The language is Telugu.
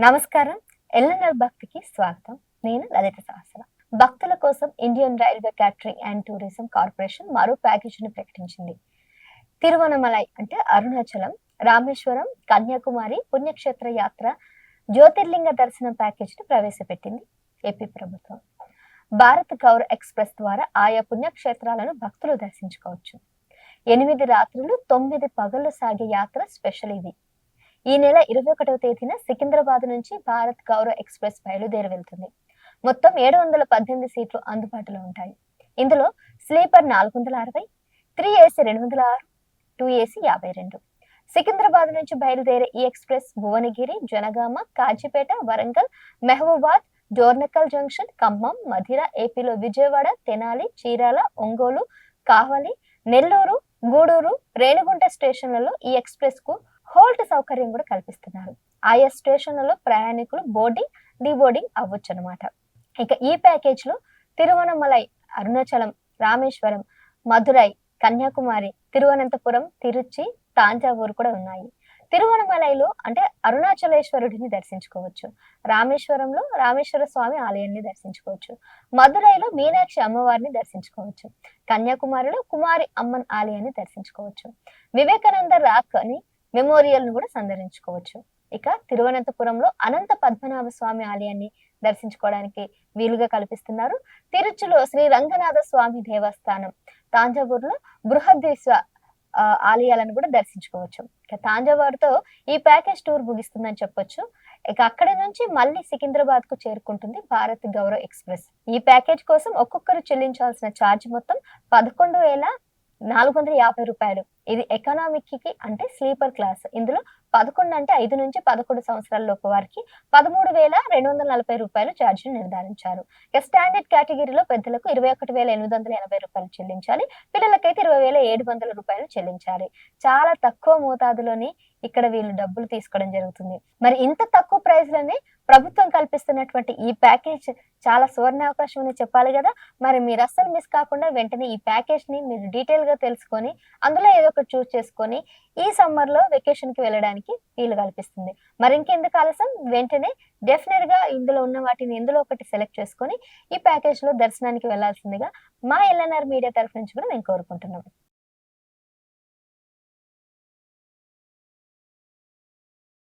నమస్కారం. ఎల్ఎన్ఎల్ భక్తికి స్వాగతం. నేను లలిత సహస్ర. భక్తుల కోసం Indian Railway Catering and Tourism Corporation మరో ప్యాకేజీని ప్రకటించింది. తిరువనమలై అంటే అరుణాచలం రామేశ్వరం కన్యాకుమారి పుణ్యక్షేత్ర యాత్ర జ్యోతిర్లింగ దర్శనం ప్యాకేజీని ప్రవేశపెట్టింది ఏపీ ప్రభుత్వం. భారత్ గౌర్ ఎక్స్ప్రెస్ ద్వారా ఆయా పుణ్యక్షేత్రాలను భక్తులు దర్శించుకోవచ్చు. ఎనిమిది రాత్రులు తొమ్మిది పగళ్ళు సాగే యాత్ర స్పెషల్ ఇది. ఈ నెల ఇరవై ఒకటవ తేదీన సికింద్రాబాద్ నుంచి భారత్ గౌరవ ఎక్స్ప్రెస్ బయలుదేరి వెళ్తుంది. మొత్తం ఏడు వందల పద్దెనిమిది సీట్లు అందుబాటులో ఉంటాయి. ఇందులో స్లీపర్ నాలుగు వందల అరవై త్రీ ఏసీ రెండు వందల ఆరు టూ ఏసీ యాభై రెండు. సికింద్రాబాద్ నుంచి బయలుదేరే ఈ ఎక్స్ప్రెస్ భువనగిరి జనగామ కాజీపేట వరంగల్ మెహబూబాద్ డోర్నకల్ జంక్షన్ ఖమ్మం మధిర ఏపీలో విజయవాడ తెనాలి చీరాల ఒంగోలు కావలి నెల్లూరు గూడూరు రేణిగుంట స్టేషన్లలో ఈ ఎక్స్ప్రెస్కు హోల్ట్ సౌకర్యం కూడా కల్పిస్తున్నారు. ఆయా స్టేషన్లలో ప్రయాణికులు బోర్డింగ్ డీబోర్డింగ్ అవ్వచ్చు అనమాట ఇక ఈ ప్యాకేజ్లో తిరువనమలై అరుణాచలం రామేశ్వరం మధురై కన్యాకుమారి తిరువనంతపురం తిరుచి తాంజావూరు కూడా ఉన్నాయి. తిరువనమలైలో అంటే అరుణాచలేశ్వరుడిని దర్శించుకోవచ్చు. రామేశ్వరంలో రామేశ్వర స్వామి ఆలయాన్ని దర్శించుకోవచ్చు. మధురైలో మీనాక్షి అమ్మవారిని దర్శించుకోవచ్చు. కన్యాకుమారిలో కుమారి అమ్మన్ ఆలయాన్ని దర్శించుకోవచ్చు. వివేకానంద రాక్ అని మెమోరియల్ను కూడా సందర్శించుకోవచ్చు. ఇక తిరువనంతపురంలో అనంత పద్మనాభ స్వామి ఆలయాన్ని దర్శించుకోవడానికి వీలుగా కల్పిస్తున్నారు తిరుచులో శ్రీ రంగనాథ స్వామి దేవస్థానం. తాంజావూరులో బృహద్వేశ్వ ఆలయాలను కూడా దర్శించుకోవచ్చు. ఇక తాంజావూరుతో ఈ ప్యాకేజ్ టూర్ ముగిస్తుందని చెప్పొచ్చు. ఇక అక్కడి నుంచి మళ్ళీ సికింద్రాబాద్కు చేరుకుంటుంది భారత్ గౌరవ్ ఎక్స్ప్రెస్. ఈ ప్యాకేజ్ కోసం ఒక్కొక్కరు చెల్లించాల్సిన ఛార్జ్ మొత్తం పదకొండు వేల నాలుగు వందల యాభై రూపాయలు. ఇది ఎకనామిక్కి అంటే స్లీపర్ క్లాస్. ఇందులో పదకొండు అంటే ఐదు నుంచి పదకొండు సంవత్సరాల లోపు వారికి పదమూడు వేల రెండు వందల నలభై రూపాయలు ఛార్జీలు నిర్ధారించారు. స్టాండర్డ్ కేటగిరీలో పెద్దలకు ఇరవై ఒకటి వేల ఎనిమిది వందల ఎనభై రూపాయలు చెల్లించాలి. పిల్లలకైతే ఇరవై వేల ఏడు వందల రూపాయలు చెల్లించాలి. చాలా తక్కువ మోతాదులోని ఇక్కడ వీళ్ళు డబ్బులు తీసుకోవడం జరుగుతుంది. మరి ఇంత తక్కువ ప్రైస్లోనే ప్రభుత్వం కల్పిస్తున్నటువంటి ఈ ప్యాకేజ్ చాలా సువర్ణ అవకాశం అని చెప్పాలి కదా. మరి మీరు అస్సలు మిస్ కాకుండా వెంటనే ఈ ప్యాకేజ్ని మీరు డీటెయిల్గా తెలుసుకొని అందులో ఏదో ఒకటి చూస్ చేసుకొని ఈ సమ్మర్లో వెకేషన్కి వెళ్ళడానికి వీలు కల్పిస్తుంది. మరి ఇంకెందుకు ఆలస్యం? వెంటనే డెఫినెట్గా ఇందులో ఉన్న వాటిని ఇందులో ఒకటి సెలెక్ట్ చేసుకొని ఈ ప్యాకేజ్లో దర్శనానికి వెళ్ళాల్సిందిగా మా ఎల్ఎన్ఆర్ మీడియా తరఫు నుంచి కూడా మేము కోరుకుంటున్నాం.